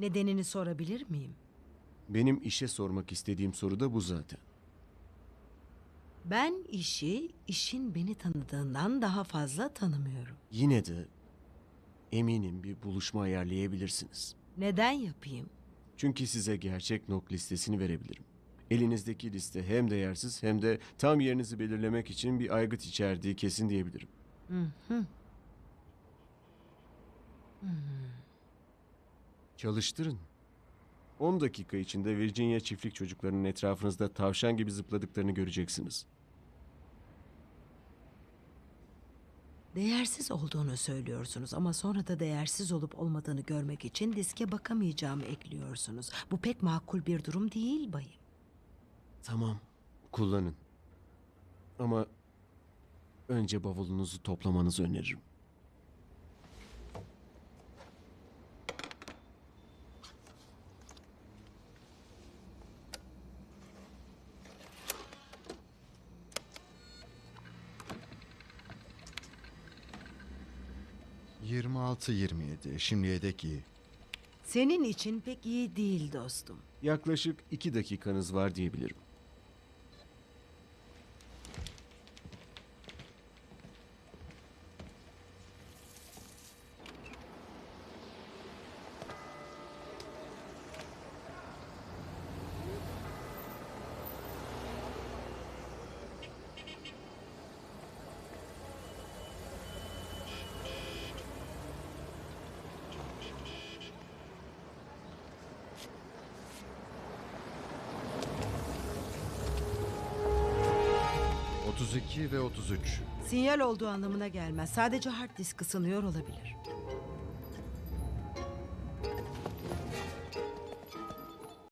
Nedenini sorabilir miyim? Benim işe sormak istediğim soru da bu zaten. Ben işi, işin beni tanıdığından daha fazla tanımıyorum. Yine de eminim bir buluşma ayarlayabilirsiniz. Neden yapayım? Çünkü size gerçek nok listesini verebilirim. Elinizdeki liste hem değersiz hem de tam yerinizi belirlemek için bir aygıt içerdiği kesin diyebilirim. Çalıştırın. 10 dakika içinde Virginia çiftlik çocuklarının etrafınızda tavşan gibi zıpladıklarını göreceksiniz. Değersiz olduğunu söylüyorsunuz ama sonra da değersiz olup olmadığını görmek için diske bakamayacağımı ekliyorsunuz. Bu pek makul bir durum değil bayım. Tamam, kullanın. Ama önce bavulunuzu toplamanızı öneririm. Yirmi altı yirmi yedi. Şimdiye dek iyi. Senin için pek iyi değil dostum. Yaklaşık iki dakikanız var diyebilirim. Otuz iki ve otuz üç. Sinyal olduğu anlamına gelmez. Sadece hard disk ısınıyor olabilir.